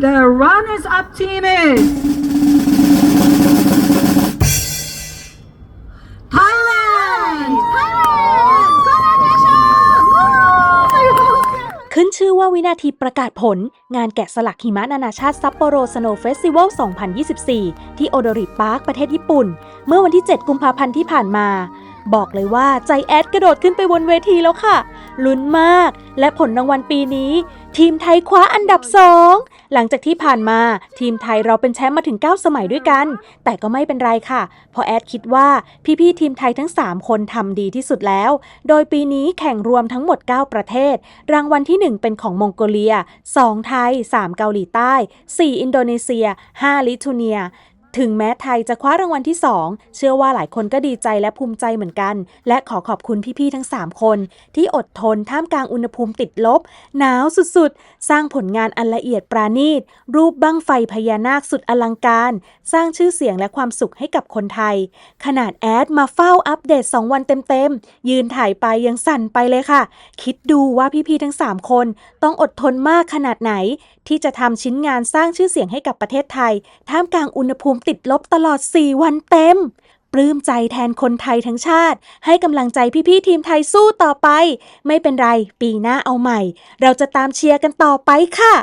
The runners-up team is Thailand. Thailand. Congratulations. ขึ้นชื่อว่าวินาทีประกาศผล งานแกะสลักหิมะนานาชาติซัปโปโรสโนว์เฟสติวัล 2024 ที่โอโดริปาร์คประเทศญี่ปุ่น เมื่อวันที่ 7 กุมภาพันธ์ที่ผ่านมา บอกเลยว่าใจแอดกระโดดขึ้นไปบนเวทีแล้วค่ะ ลุ้นมาก และผลรางวัลปีนี้ ทีมไทยคว้าอันดับ2หลังจากที่ผ่านมาทีมไทยเราเป็นแชมป์มาถึง 9 สมัยด้วยกัน แต่ก็ไม่เป็นไรค่ะ เพราะแอดคิดว่าพี่ๆทีมไทยทั้ง 3 คนทำดีที่สุดแล้ว โดยปีนี้แข่งรวมทั้งหมด 9 ประเทศ รางวัลที่ 1 เป็นของมองโกเลีย 2 ไทย 3 เกาหลีใต้ 4 อินโดนีเซีย 5 ลิทัวเนีย ถึงแม้ไทยจะคว้ารางวัลที่ 2 เชื่อว่าหลายคนก็ดีใจและภูมิใจเหมือนกัน และขอขอบคุณพี่ๆทั้ง 3 คน ที่อดทนท่ามกลางอุณหภูมิติดลบ หนาวสุดๆ สร้างผลงานอันละเอียดปราณีต รูปบั้งไฟพญานาคสุดอลังการ สร้างชื่อเสียงและความสุขให้กับคนไทย ขนาดแอดมาเฝ้าอัปเดต 2 วันเต็มๆ ยืนถ่ายไปยังสั่นไปเลยค่ะ คิดดูว่าพี่ๆทั้ง 3 คน ต้องอดทนมากขนาดไหน ที่จะทำชิ้นงานสร้างชื่อเสียงให้กับประเทศไทย ท่ามกลางอุณหภูมิติดลบตลอด 4 วันเต็ม ปลื้มใจแทนคนไทยทั้งชาติ ให้กำลังใจพี่ๆทีมไทยสู้ต่อไป ไม่เป็นไร ปีหน้าเอาใหม่ เราจะตามเชียร์กันต่อไปค่ะ